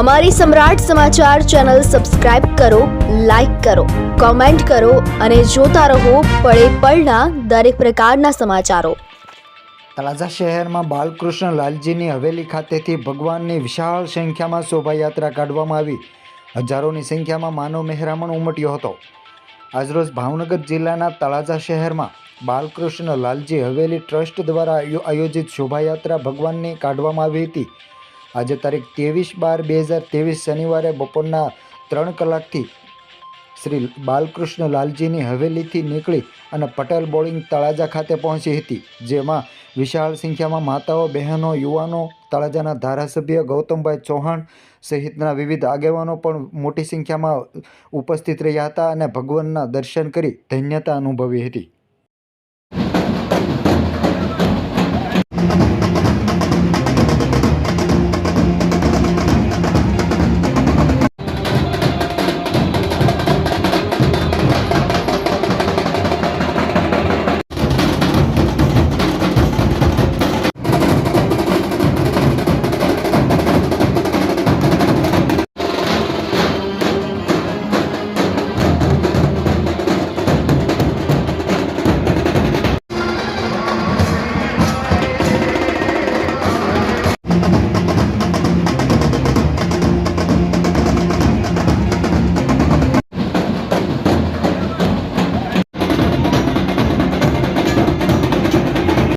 અમારી Samrat Samachar channel subscribe કરો, like કરો, કોમેન્ટ કરો અને જોતા રહો પળે પળના દરેક પ્રકારના સમાચારો. તળાજા શહેરમાં બાલકૃષ્ણ લાલજીની હવેલી ખાતેથી ભગવાનની વિશાળ સંખ્યામાં શોભાયાત્રા કાઢવામાં આવી. હજારોની સંખ્યામાં માનવ મહેરામણ ઉમટ્યો હતો. આજરોજ ભાવનગર જિલ્લાના તળાજા શહેરમાં બાલકૃષ્ણ લાલજી હવેલી ટ્રસ્ટ દ્વારા આયોજિત શોભાયાત્રા ભગવાનની કાઢવામાં આવી હતી. આજે તારીખ ત્રેવીસ બાર બે હજાર ત્રેવીસ શનિવારે બપોરના ત્રણ કલાકથી શ્રી બાલકૃષ્ણ લાલજીની હવેલીથી નીકળી અને પટેલ બોલિંગ તળાજા ખાતે પહોંચી હતી, જેમાં વિશાળ સંખ્યામાં માતાઓ, બહેનો, યુવાનો, તળાજાના ધારાસભ્ય ગૌતમભાઈ ચૌહાણ સહિતના વિવિધ આગેવાનો પણ મોટી સંખ્યામાં ઉપસ્થિત રહ્યા હતા અને ભગવાનના દર્શન કરી ધન્યતા અનુભવી હતી.